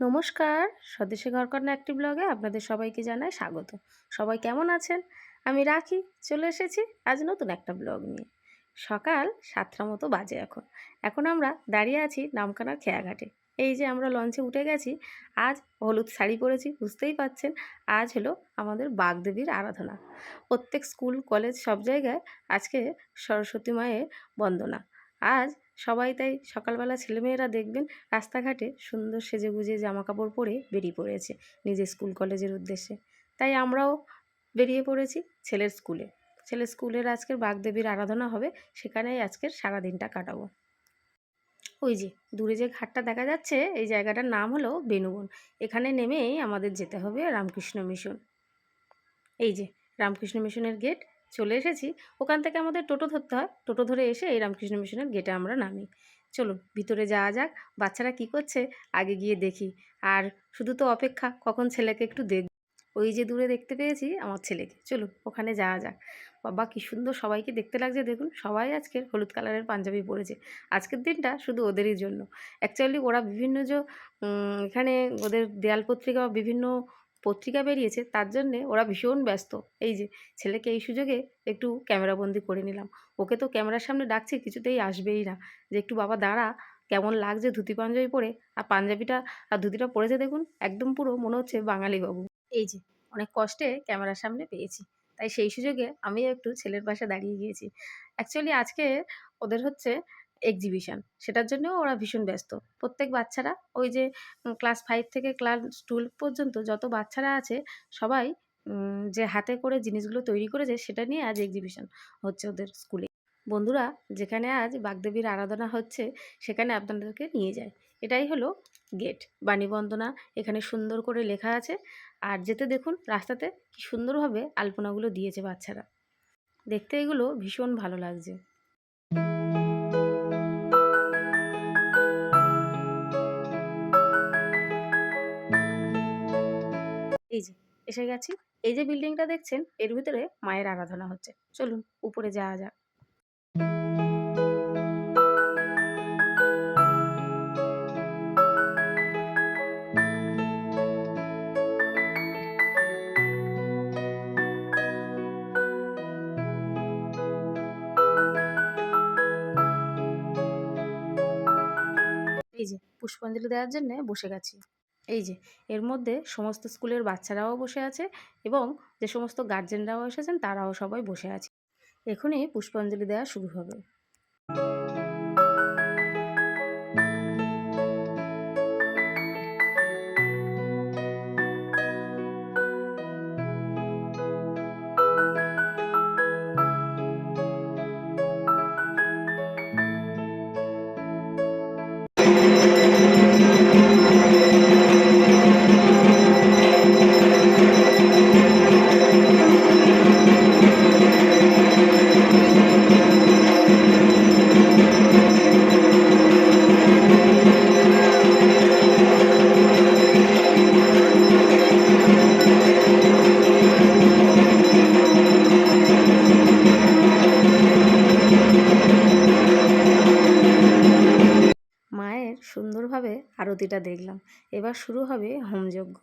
নমস্কার, স্বদেশী ঘরকন্যা একটি ব্লগে আপনাদের সবাইকে জানাই স্বাগত। সবাই কেমন আছেন? আমি রাখি, চলে এসেছি আজ নতুন একটা ব্লগ নিয়ে। সকাল সাতটা মতো বাজে এখন। এখন আমরা দাঁড়িয়ে আছি নামখানার খেয়াঘাটে। এই যে আমরা লঞ্চে উঠে গেছি, আজ হলুদ শাড়ি পরেছি, বুঝতেই পাচ্ছেন আজ হলো আমাদের বাগদেবীর আরাধনা। প্রত্যেক স্কুল, কলেজ সব জায়গায় আজকে সরস্বতী মায়ের বন্দনা। আজ সবাই তাই সকালবেলা ছেলেমেয়েরা দেখবেন রাস্তাঘাটে সুন্দর সেজেগুজে জামা কাপড় পরে বেরিয়ে পড়েছে নিজের স্কুল, কলেজের উদ্দেশ্যে। তাই আমরাও বেরিয়ে পড়েছি ছেলের স্কুলে। ছেলের স্কুলের আজকের বাগদেবীর আরাধনা হবে, সেখানেই আজকের সারাদিনটা কাটাবো। ওই যে, দূরে যে ঘাটটা দেখা যাচ্ছে, এই জায়গাটার নাম হলো বেনুবন। এখানে নেমেই আমাদের যেতে হবে রামকৃষ্ণ মিশন। এই যে, রামকৃষ্ণ মিশনের গেট, চলে এসেছি। ওখান থেকে আমাদের টোটো ধরতে হয়। টোটো ধরে এসে এই রামকৃষ্ণ মিশনের গেটে আমরা নামি। চলুন, ভিতরে যাওয়া যাক, বাচ্চারা কি করছে, আগে গিয়ে দেখি। আর শুধু তো অপেক্ষা, কখন ছেলেকে একটু দেখ ওই যে দূরে দেখতে পেয়েছি, আমার ছেলেকে। চলুন, ওখানে যাওয়া যাক। বাবা, কি সুন্দর সবাইকে দেখতে লাগছে। দেখুন, সবাই আজকের হলুদ কালারের পাঞ্জাবি পরেছে। আজকের দিনটা শুধু ওদেরই জন্য। অ্যাকচুয়ালি ওরা বিভিন্ন যে এখানে ওদের দেয়াল পত্রিকা বা বিভিন্ন পত্রিকা বেরিয়েছে, তার জন্যে ওরা ভীষণ ব্যস্ত। এই যে, ছেলেকে এই সুযোগে একটু ক্যামেরাবন্দি করে নিলাম। ওকে তো ক্যামেরার সামনে ডাকছে, কিছুতেই আসবেই না। যে, একটু বাবা দাঁড়া, কেমন লাগছে ধুতি পাঞ্জাবি পরে? আর পাঞ্জাবিটা, আর ধুতিটা পরেছে দেখুন, একদম পুরো মনে হচ্ছে বাঙালি বাবু এই যে, অনেক কষ্টে ক্যামেরার সামনে পেয়েছি। তাই সেই সুযোগে আমিও একটু ছেলের পাশে দাঁড়িয়ে গিয়েছি। অ্যাকচুয়ালি আজকে ওদের হচ্ছে এক্সিবিশন সেটার জন্যও ওরা ভীষণ ব্যস্ত। প্রত্যেক বাচ্চারা ওই যে ক্লাস ফাইভ থেকে ক্লাস টুয়েলভ পর্যন্ত যত বাচ্চারা আছে, সবাই যে হাতে করে জিনিসগুলো তৈরি করেছে, সেটা নিয়ে আজ এক্সিবিশন হচ্ছে ওদের স্কুলে বন্ধুরা, যেখানে আজ বাগদেবীর আরাধনা হচ্ছে, সেখানে আপনাদেরকে নিয়ে যায়। এটাই হলো গেট বাণীবন্দনা এখানে সুন্দর করে লেখা আছে। আর যেতে দেখুন, রাস্তাতে কি সুন্দরভাবে আলপনাগুলো দিয়েছে বাচ্চারা। দেখতে এগুলো ভীষণ ভালো লাগছে। এই যে, এসে গেছি। এই যে বিল্ডিংটা দেখছেন, এর ভিতরে মায়ের আরাধনা হচ্ছে। চলুন, উপরে যাওয়া যাক। পুষ্পাঞ্জলি দেওয়ার জন্য বসে গেছি। এই যে, এর মধ্যে সমস্ত স্কুলের বাচ্চারাও বসে আছে এবং যে সমস্ত গার্জেনরাও এসেছেন, তারাও সবাই বসে আছে। এখনই পুষ্পাঞ্জলি দেওয়া শুরু হবে। আরতিটা দেখলাম এবার শুরু হবে হোমযজ্ঞ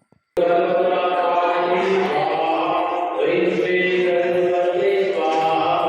Thank you.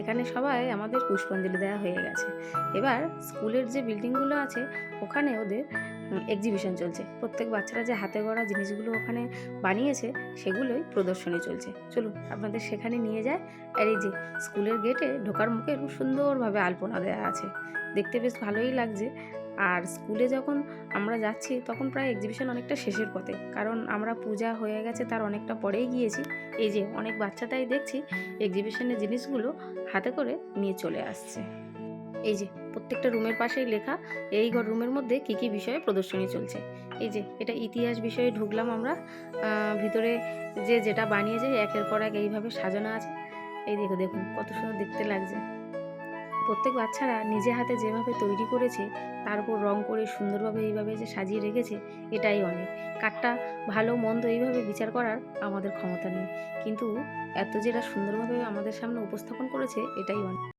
এখানে সবাই আমাদের পুষ্পাঞ্জলি দেওয়া হয়ে গেছে। এবার স্কুলের যে বিল্ডিংগুলো আছে, ওখানে ওদের এক্সিবিশন চলছে। প্রত্যেক বাচ্চারা যে হাতে গড়া জিনিসগুলো ওখানে বানিয়েছে, সেগুলোই প্রদর্শনী চলছে। চলুন, আপনাদের সেখানে নিয়ে যায় আর এই যে স্কুলের গেটে ঢোকার মুখে খুব সুন্দরভাবে আলপনা দেওয়া আছে। দেখতে বেশ ভালোই লাগছে। আর স্কুলে যখন আমরা যাচ্ছি, তখন প্রায় এক্সিবিশন অনেকটা শেষের পথে। কারণ আমরা পূজা হয়ে গেছে, তার অনেকটা পরেই গিয়েছি। এই যে, অনেক বাচ্চাটাই দেখছি এক্সিবিশনের জিনিসগুলো হাতে করে নিয়ে চলে আসছে। এই যে, প্রত্যেকটা রুমের পাশেই লেখা, এই ঘর রুমের মধ্যে কী কী বিষয়ে প্রদর্শনী চলছে। এই যে, এটা ইতিহাস বিষয়ে ঢুকলাম আমরা। ভিতরে যে যেটা বানিয়েছে, একের পর এক এইভাবে সাজানো আছে। এই দেখো, দেখুন, কত সুন্দর দেখতে লাগছে। প্রত্যেক বাচ্চারা নিজে হাতে যেভাবে তৈরি করেছে, তার উপর রং করে সুন্দরভাবে এইভাবে যে সাজিয়ে রেখেছে, এটাই অনেক। কাঠটা ভালো, মন্দ এইভাবে বিচার করার আমাদের ক্ষমতা নেই। কিন্তু এত যেটা সুন্দরভাবে আমাদের সামনে উপস্থাপন করেছে, এটাই অনেক।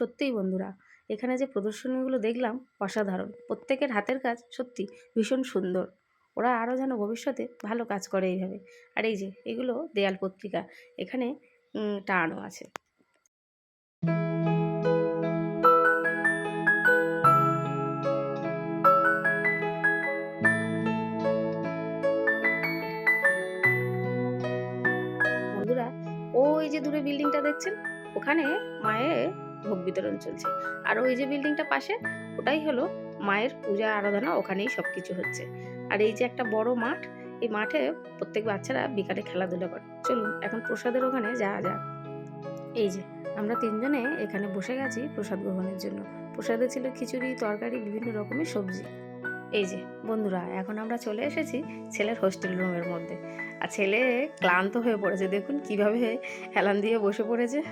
সত্যিই বন্ধুরা, এখানে যে প্রদর্শনীগুলো দেখলাম অসাধারণ। প্রত্যেকের হাতের কাজ সত্যি ভীষণ সুন্দর। ওরা আরও যেন ভবিষ্যতে ভালো কাজ করে এইভাবে। আর এই যে, এগুলো দেয়াল পত্রিকা, এখানে টানানো আছে। ওই যে দূরে বিল্ডিংটা দেখছেন? ওখানে মায়ের ভোগ বিতরণ চলছে। আর ওই যে বিল্ডিংটা পাশে, ওটাই হলো মায়ের পূজা, আরাধনা, ওখানেই সব কিছু হচ্ছে। আর এই যে একটা বড় মাঠ, এই মাঠে প্রত্যেক বাচ্চারা বিকালে খেলাধুলা করে। চলুন, এখন প্রসাদের ওখানে যাওয়া যাক। এই যে, আমরা তিনজনে এখানে বসে গেছি প্রসাদ গ্রহণের জন্য। প্রসাদে ছিল খিচুড়ি, তরকারি, বিভিন্ন রকমের সবজি। এই যে, বন্ধুরা, এখন আমরা চলে এসেছি ছেলের হোস্টেল রুমের মধ্যে। আর ছেলে ক্লান্ত হয়ে পড়েছে, দেখুন কীভাবে হেলান দিয়ে বসে পড়েছে।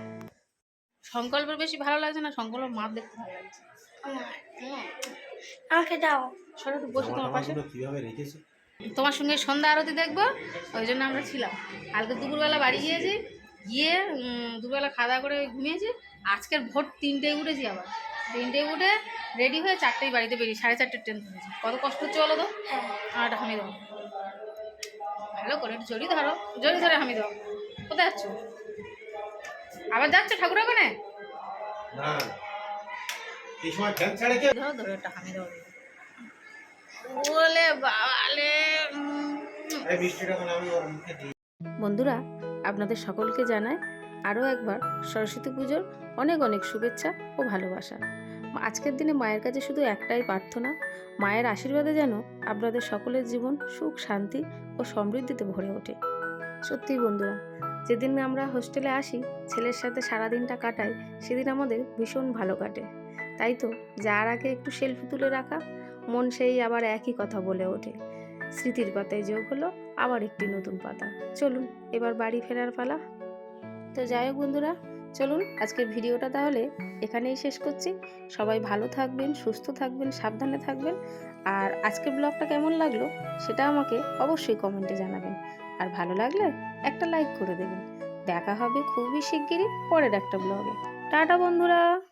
সংকল্পের বেশি ভালো লাগছে না সংকল্প মাপ দেখতে ভালো লাগছে। আমাকে দাও। সরে একটু বসে তোমার পাশে। কীভাবে রেখেছে? তোমার সঙ্গে সন্ধ্যা আরতি দেখব ওই জন্য আমরা ছিলাম। কালকে দুপুরবেলা বাড়ি গিয়েছি গিয়ে দুপুরবেলা খাওয়া দাওয়া করে ঘুমিয়েছি আজকের ভোর তিনটে উঠেছি আবার। তিনটে উঠে রেডি হয়ে চারটেই বাড়িতে বেরিয়ে সাড়ে চারটের ট্রেন ধরেছি। কত কষ্ট হচ্ছে বলো তো? আমার একটা হামি দাও ভালো করে একটু জড়ি ধরো জড়ি ধরে হামি দাও কোথায় যাচ্ছ? আবার যাচ্ছে ঠাকুর ওখানে? না। এই সময় ফ্যান ছাড়ে কে? ধরো ধরো একটা হামি দাও বলে বাবালে উম। আরে মিষ্টিটা আমি ওর মুখে দিই। বন্ধুরা আপনাদের সকলকে জানায় আরও একবার সরস্বতী পুজোর অনেক অনেক শুভেচ্ছা ও ভালোবাসা। আজকের দিনে মায়ের কাছে শুধু একটাই প্রার্থনা মায়ের আশীর্বাদে যেন আপনাদের সকলের জীবন সুখ শান্তি ও সমৃদ্ধিতে ভরে ওঠে। সত্যি বন্ধুরা যেদিন আমরা হোস্টেলে আসি, ছেলের সাথে সারা দিনটা কাটাই, সেদিন আমাদের ভীষণ ভালো কাটে। তাই তো, যার আগে একটু সেলফি তুলে রাখা, মন সেই আবার একই কথা বলে ওঠে। স্মৃতির পাতায় যোগ হলো আবার একটি নতুন পাতা। চলুন, এবার বাড়ি ফেরার পালা। তো যাই হোক বন্ধুরা চলুন আজকের ভিডিওটা তাহলে এখানেই শেষ করছি। সবাই ভালো থাকবেন, সুস্থ থাকবেন, সাবধানে থাকবেন। আর আজকের ব্লগটা কেমন লাগল সেটা আমাকে অবশ্যই কমেন্টে জানাবেন। আর ভালো লাগলে একটা লাইক করে দেবেন। দেখা হবে খুবই শিগগিরই পরের একটা ব্লগে। টাটা বন্ধুরা!